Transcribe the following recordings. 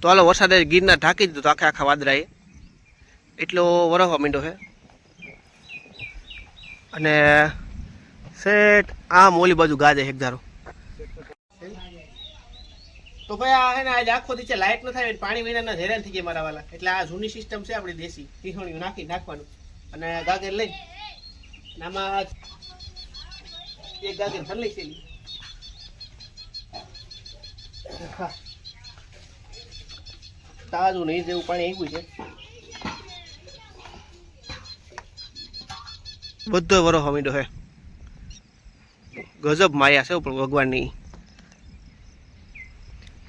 તો હાલો, વરસાદે ગીરના ઢાંકી દીધું તો આખા વાદરાએ એટલો વરસવા માંડ્યો છે. અને સેટ આમ ઓલી બાજુ ગાજે એક તો ભાઈ આ હે ને આજે આખો દિવસે લાઈટ ન થાય પાણી વિના હેરાન થઈ ગયા મારા વાલા. એટલે આ જૂની સિસ્ટમ છે આપણી દેશી. ટીસણીયું નાખી નાખવાનું. અને ગાગર લઈ નામાં એક ગાગર ભર છે. તાજું નહીં જેવું પાણી આવ્યું છે. બધો વરો હમીડો હે. ગજબ માયા છે પણ ભગવાનની.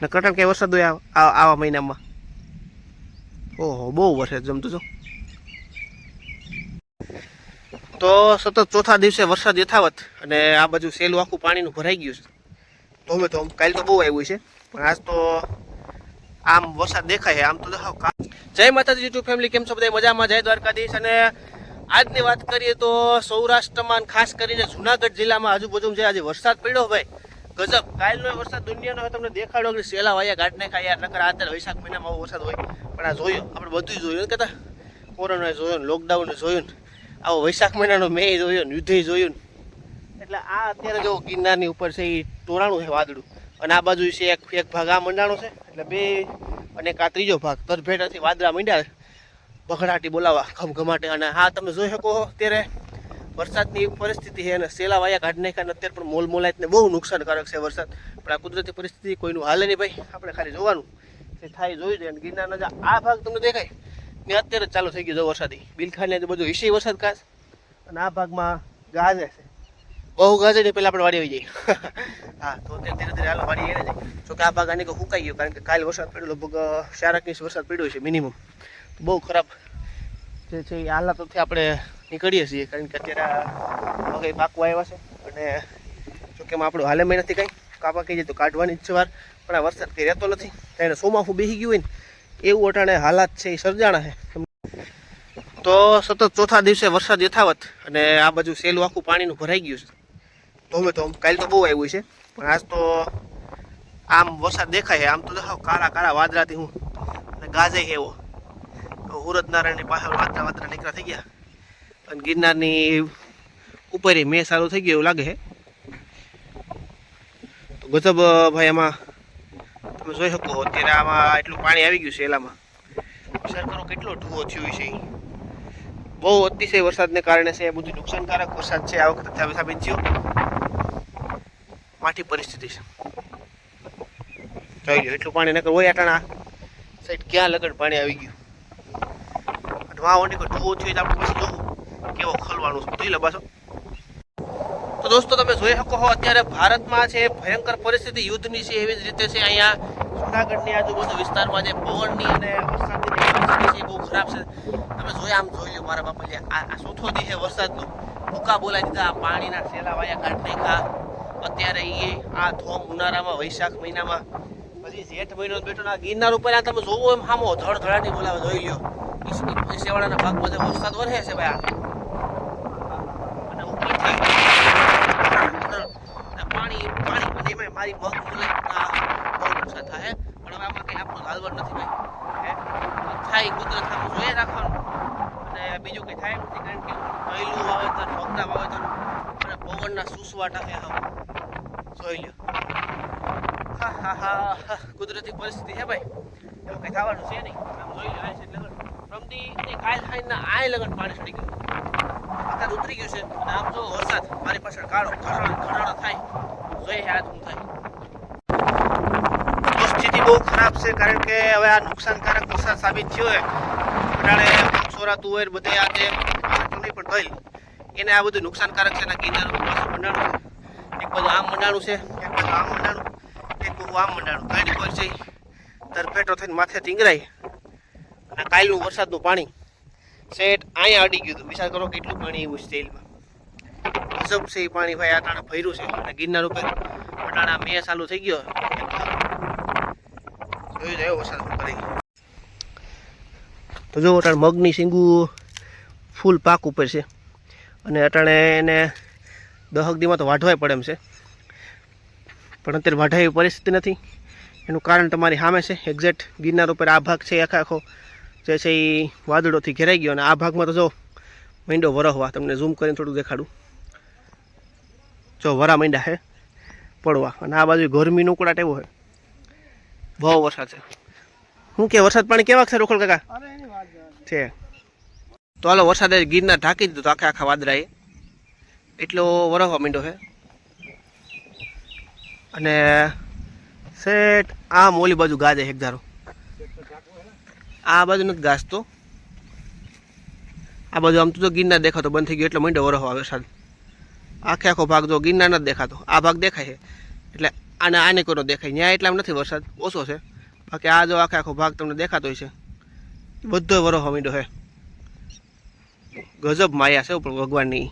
ને કટણ કઈ વરસાદ હોય આવા મહિનામાં. ઓહો, બહુ વરસાદ જમતું છો? તો સતત ચોથા દિવસે વરસાદ યથાવત અને આ બાજુ સેલું આખું પાણીનું ભરાઈ ગયું છે. તો અમે તો કાલ તો બહુ આવ્યું છે. પણ આજ તો આમ વરસાદ દેખાય આમ તો દેખાવ જય માતાજી યુટ્યુબ ફેમિલી કેમ છો બધા મજામાં? જય દ્વારકાધીશ. અને આજની વાત કરીએ તો સૌરાષ્ટ્રમાં ખાસ કરીને જુનાગઢ જિલ્લામાં આજુબાજુ જે આજે વરસાદ પડ્યો ભાઈ ગજબ. કાલનો વરસાદ દુનિયાનો હોય, તમને દેખાડો કે સેલા વાયા ગાઢને ખાય, નકર અત્યારે વૈશાખ મહિનામાં આવો વરસાદ હોય. પણ આ જોયો, આપણે બધું જોયું કહેતા? કોરોના જોયું લોકડાઉન જોયું આવો વૈશાખ મહિનાનો મે જોયો ને જોયું એટલે આ અત્યારે જો ગિરનારની ઉપર છે એ તોરાણું છે વાદળું. અને આ બાજુ છે એક એક ભાગ આ મંડાણો છે, એટલે બે અને આ ત્રીજો ભાગ. તરભેટાથી વાદળા મંડ્યા બઘડાટી બોલાવા ઘમઘમાટે. અને હા, તમે જોઈ શકો અત્યારે વરસાદની પરિસ્થિતિ છે અને સેલા વાયા કાઢી નાખ્યા અત્યારે પણ મોલ મોલાયતને બહુ નુકસાનકારક છે વરસાદ. પણ આ કુદરતી પરિસ્થિતિ કોઈનું હાલે નહીં ભાઈ. આપણે ખાલી જોવાનું તે થાય જોઈ જાય અને ગિરનારના જે આ ભાગ તમને દેખાય ને અત્યારે ચાલુ થઈ ગયો જો વરસાદી. બિલખાને બધું હિસી વરસાદ ખાસ અને આ ભાગમાં ગાજે છે. બહુ ગાજે ને પહેલાં આપણે વાડી આવી જઈએ. હા, તો અત્યારે ધીરે ધીરે હાલો વાડી એને જાય જો કે આ ભાગ આને હુકાઈ ગયો, કારણ કે કાલ વરસાદ પડ્યો, લગભગ વરસાદ પડ્યો છે મિનિમમ બહુ ખરાબ જે છે એ હાલાતોથી આપણે નીકળીએ છીએ, કારણ કે અત્યારે મગઈ પાકવા છે. અને જો કે એમાં આપણું હાલે મહિનાથી કંઈ. કાપા કહી જાય તો કાઢવાની જ છે વાર, પણ આ વરસાદ કંઈ રહેતો નથી. એને સોમાફું બેસી ગયું હોય ને, એવું અટાણે હાલાત છે, એ સર્જાણા છે. તો સતત ચોથા દિવસે વરસાદ યથાવત, અને આ બાજુ સેલું આખું પાણીનું ભરાઈ ગયું છે. ધોમે ધોમ કાલ તો બહુ આવ્યું છે. પણ આજ તો આમ વરસાદ દેખાય આમ તો દેખાવ કાળા કાળા વાદળાથી હું અને ગાજે એવો. હુરત નારાયણની પાછળ વાદળા વાદળા નીકળા થઈ ગયા. અને ગિરનારની ઉપર મેં સારું થઈ ગયું એવું લાગે છે. તો ગજબ ભાઈ એમાં તમે જોઈ શકો અત્યારે આમાં એટલું પાણી આવી ગયું છે એલામાં. વિચાર કરો કેટલો ઢૂવો થયો છે બહુ અતિશય વરસાદને કારણે છે બધું નુકસાનકારક વરસાદ છે. આ વખતે સાબિત થયો. માઠી પરિસ્થિતિ છે. જોઈ લો એટલું પાણી નકર હોય અટાણા. સાઈડ ક્યાં લગન પાણી આવી ગયું? ઓની કોઈ ઢૂવો થયો આપણે પછી જોવું. કેવો ખોલવાનું છે. જોઈ લો પાછો. તો દોસ્તો, તમે જોઈ શકો છો અત્યારે ભારતમાં છે ભયંકર પરિસ્થિતિ, યુદ્ધની છે એવી જ રીતે છે. અહીંયા જુનાગઢની આજુબાજુ વિસ્તારમાં જે પવનની અને વરસાદની છે બહુ ખરાબ છે. તમે જોઈ, આમ જોઈ લો મારા બાપા આ ચોથો દી છે વરસાદનો? ભૂકા બોલાવી દીધા, પાણીના સેલા વાયા કાઢ નાખ્યા. અત્યારે એ આ ધોમ ઉનાળામાં, વૈશાખ મહિનામાં, પછી જેઠ મહિનો બેઠો આ ગિરનાર ઉપર આ તમે જોવો એમ સામો ધડધડાટી બોલાવે, જોઈ લ્યો. સેવાડાના ભાગમાં જે વરસાદ વરસે છે ભાઈ અને ઉપરથી પાણી પાણી પણ એમાંય મારી મુલાય બહુ નુકસાન થાય પણ આમાં કંઈ આપણું હાલવડ નથી ભાઈ થાય કુદરત આમ જોઈએ રાખવાનું. અને બીજું કંઈ થાય નથી, કારણ કે પહેલું વાવેતર ભગતા વાવેતર પવનના સુસવાટા હે હા જોઈ લ્યો. હા હા હા કુદરતી પરિસ્થિતિ હે ભાઈ. એવું કંઈ થવાનું છે નહીં. જોઈ લ્યો, આ છે લગન. રમતી ને કાલ ખાઈને આય લગન પાણી ચડી ગયું અત્યારે ઉતરી ગયું છે. અને આમ જો વરસાદ, મારી પાછળ કાળો ઘટાડો ઘટાડો થાય. જોઈએ હાથ હું થાય. સ્થિતિ બહુ ખરાબ છે, કારણ કે હવે આ નુકસાનકારક વરસાદ સાબિત થયો હોય ઘટાડે સોરા તુવેર બધે આ જે નહીં પણ થયેલ. એને આ બધું નુકસાનકારક છે કિનાર પાછું મંડાણું છે. એક બાજુ આમ મંડાણું છે, એક બાજુ આમ મંડાણું, એક બાજુ આમ મંડાણું. ગાડી પર જઈ તરફેટો થઈને માથે ટીંગરાય. અને કાલનું વરસાદનું પાણી સેટ અહીંયા અડી ગયું હતું. વિચાર કરો કેટલું પાણી એવું સ્ટેલમાં. ગજબ છે એ પાણી ભાઈ અટાણે ભર્યું છે. અને ગિરનાર ઉપર અટાણા મે ચાલુ થઈ ગયો. જોઈ રહ્યો વરસાદ કરી તો જો અટાણે મગની સિંગુ ફૂલ પાક ઉપર છે. અને અટાણે એને દહક દીમાં તો વાઢવાય પડે એમ છે. પણ અત્યારે વાઢાય એવી પરિસ્થિતિ નથી. એનું કારણ તમારી સામે છે. એક્ઝેક્ટ ગિરનાર ઉપર આ ભાગ છે આખા આખો. જે છે એ વાદળોથી ઘેરાઈ ગયો અને આ ભાગમાં તો જો મીંડો વરહવા. તમને ઝૂમ કરીને થોડું દેખાડું. જો વરા મીંડા છે પડવા. અને આ બાજુ ગરમીનું ઉકળાટ એવો છે. બહુ વરસાદ છે. શું કે વરસાદ પાણી કેવા છે રોકડ કાકા. છે. તો હાલો, વરસાદે ગિરનાર ઢાંકી દીધું આખે આખા વાદરાએ એટલો વરહવા માંડ્યો છે. અને શેઠ, આમ ઓલી બાજુ ગાજે એક ધારો. આ બાજુ નથી ગાજતો. આ બાજુ આમ તો ગીરના દેખાતો, બંધ થઈ ગયો, એટલો માંડ્યો આવે વરસાદ. આખે આખો ભાગ જો ગિરનાર નથી દેખાતો. આ ભાગ દેખાય છે. એટલે આને આને કોનો દેખાય. ત્યાં એટલા નથી વરસાદ. ઓછો છે. બાકી આ જો આખે આખો ભાગ તમને દેખાતો હોય છે. બધો વરહો માંડ્યો છે. ગજબ માયા છે ઉપર ભગવાનની.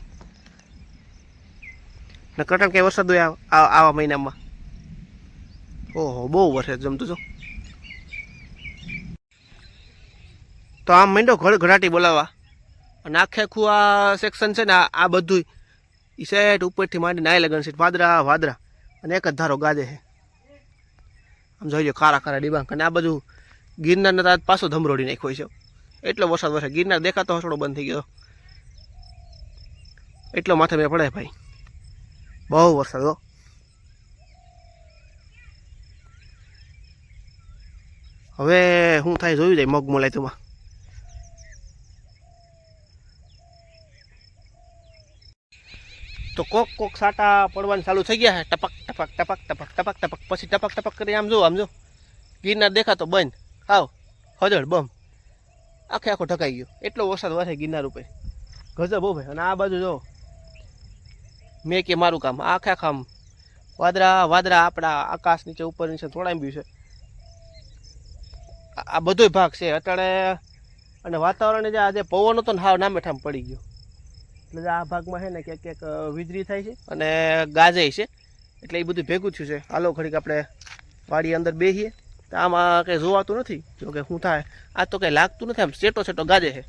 ને કટણ ક્યાંય વરસાદ હોય આવા મહિનામાં. ઓહો, બહુ વરસાદ જમતું છો. તો આમ માંડો ઘડ ઘડાટી બોલાવવા અને આખે આખું આ સેક્શન છે ને, આ બધું ઈ સેટ ઉપરથી માંડી નાય લગન છે, વાદરા વાદરા. અને એક જ ધારો ગાજે છે. આમ જોઈ ખારા ખારા ડિબાંગ અને આ બધું ગિરનારને તાજ પાછો ધમરોડી નાખ્યો છે. એટલો વરસાદ વરસે. ગિરનાર દેખાતો હસડો બંધ થઈ ગયો. એટલો માથે મેં પડે ભાઈ. બહુ વરસાદ હો. હવે શું થાય જોયું જાય મગ મોલાય તેમાં તો કોક કોક સાટા પડવાનું ચાલુ થઈ ગયા છે ટપક ટપક ટપક ટપક ટપક ટપક. પછી ટપક ટપક કરી આમ જો આમ જો. ગિરનાર દેખાતો બંધ. આવ હજળ, બમ. આખે આખો ઢકાઈ ગયો. એટલો વરસાદ વરસે ગિરનાર ઉપર. ગજબ હો ભાઈ. અને આ બાજુ જો, મેં કે મારું કામ. આખે આખા આમ વાદરા વાદરા આપણા આકાશ નીચે ઉપર નીચે થોડાઈ છે. આ- બધોય ભાગ છે. અત્યારે અને વાતાવરણ જે આજે પવન હતો ને હાવ નામે ઠામ પડી ગયો. એટલે આ ભાગમાં છે ને ક્યાંક ક્યાંક વીજળી થાય છે અને ગાજે છે. એટલે એ બધું ભેગું થયું છે. હાલો, ઘડીક આપણે વાડી અંદર બેસીએ તો આમાં કંઈ જોવાતું નથી. જો કે શું થાય, આ તો કંઈ લાગતું નથી આમ સેટો સેટો ગાજે છે.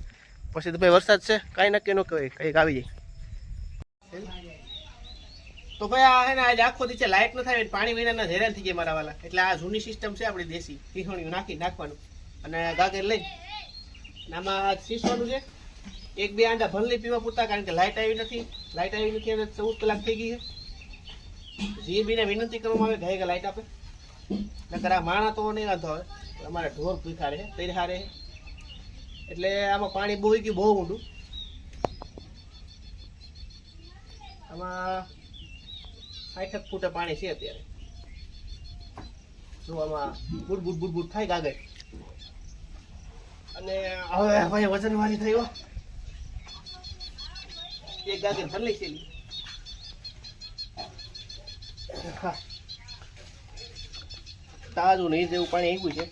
પછી તો ભાઈ વરસાદ છે, કાંઈ નક્કી ન કહેવાય, કંઈક આવી જાય. તો ભાઈ આ હે ને આજે આખો દીચે લાઇટ ન થાય, પાણી વિનાના હેરાન થઈ ગયા મારા વાલા. એટલે આ જૂની સિસ્ટમ છે આપણી દેશી ટીસોણીયું નાખી નાખવાનું. અને ગાગર લઈ આમાં શીસવાનું છે. એક બે આંડા ભલે પીવા પૂરતા, કારણ કે લાઇટ આવી નથી. લાઇટ આવી નથી અને ચૌદ કલાક થઈ ગઈ છે. જીબીને વિનંતી કરવામાં આવે કે લાઇટ આપે. નકર આ માણા તો નહીં વાંધો આવે. અમારે ઢોર ભીખા રહે તૈર રહે. એટલે આમાં પાણી બહુ ગયું, બહુ ઊંડું. આમાં સાઠક ફૂટે પાણી છે અત્યારે. જો આમાં બુટ બુટ બુટ બુટ થાય કાગળ અને હવે ભાઈ વજન વાળી થયો એક ગાગર ભરલી છે હા. તાજું નહીં જેવું પાણી આવ્યું છે.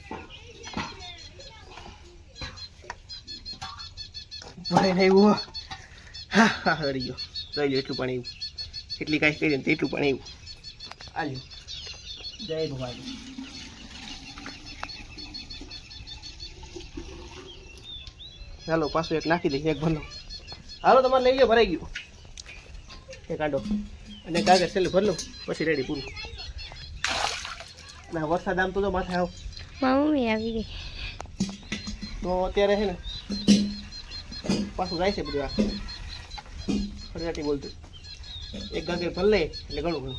ભરે આવ્યું હા હા હરી ગયો. જોઈ લો એટલું પાણી આવ્યું એટલી કાંઈ કરી ને એટલું પાણી આવ્યું આલ્યું. જય ભગવાન. ચાલો પાછું એક નાખી દઈએ એક ભરલો. હાલો તમારે લઈ ગયો ભરાઈ ગયું. એક આંડો. અને કાગળ છેલ્લે ભરલો પછી રેડી પૂરું. ના વરસાદ આમ તો જો માથે આવ. મમ્મી આવી ગઈ. તો અત્યારે છે ને પાછું જાય છે બધું આ. ફરિયાટી બોલતું. એક ગાગર ભર લે એટલે ઘણું ઘણું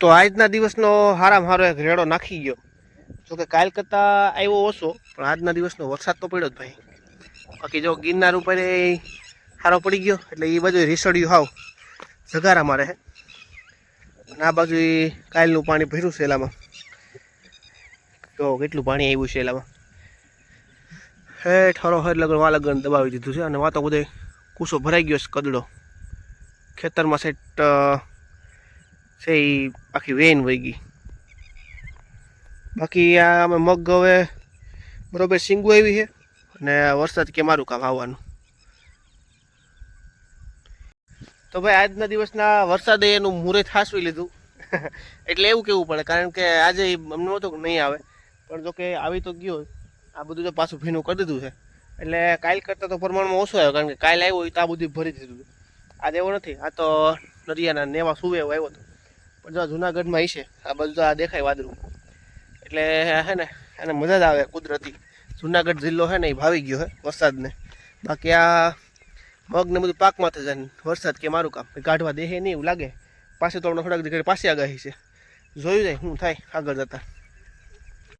તો આજના દિવસનો હારામાં હારો એક રેડો નાખી ગયો. જોકે કાલ કરતાં આવ્યો ઓછો પણ આજના દિવસનો વરસાદ તો પડ્યો જ ભાઈ. બાકી જો ગિરનાર ઉપર એ સારો પડી ગયો એટલે એ બાજુ રીસડ્યું હાવ. જગારા મારે અને આ બાજુ એ કાલનું પાણી ભર્યું છે એલામાં. તો કેટલું પાણી આવ્યું છે એલામાં? હેઠ હરો હેઠ લગન વા લગન દબાવી દીધું છે અને વાતો બધે કૂસો ભરાઈ ગયો છે કદડો. ખેતરમાં સેટ છે એ આખી વેન વહી ગઈ. બાકી આ અમે મગ હવે બરોબર સિંગુ આવી છે અને વરસાદ કે મારું કામ આવવાનું. તો ભાઈ આજના દિવસના વરસાદે એનું મુહૂર્ત હાસવી લીધું. એટલે એવું કેવું પડે, કારણ કે આજે અમને કે નહીં આવે. પણ જો કે આવી તો ગયો આ બધું તો પાછું ભીનું કરી દીધું છે. એટલે કાલ કરતાં તો પ્રમાણમાં ઓછું આવ્યો, કારણ કે કાલ આવ્યો હોય તો આ બધું ભરી દીધું આજે એવો નથી, આ તો નરિયાના નેવા સુવે એવો આવ્યો હતો. પણ જો જુનાગઢમાં છે આ બધું તો આ દેખાય વાદળું. એટલે હે ને, એને મજા જ આવે કુદરતી. જુનાગઢ જિલ્લો છે ને, એ ભાવી ગયો છે વરસાદને. બાકી આ મગ ને બધું પાકમાં થઈ જાય વરસાદ કે મારું કામ. કાઢવા દેહે નહીં એવું લાગે. પાસે તો હમણાં થોડાક દીકરી પાસે આગાહી છે. જોયું જાય શું થાય આગળ જતા.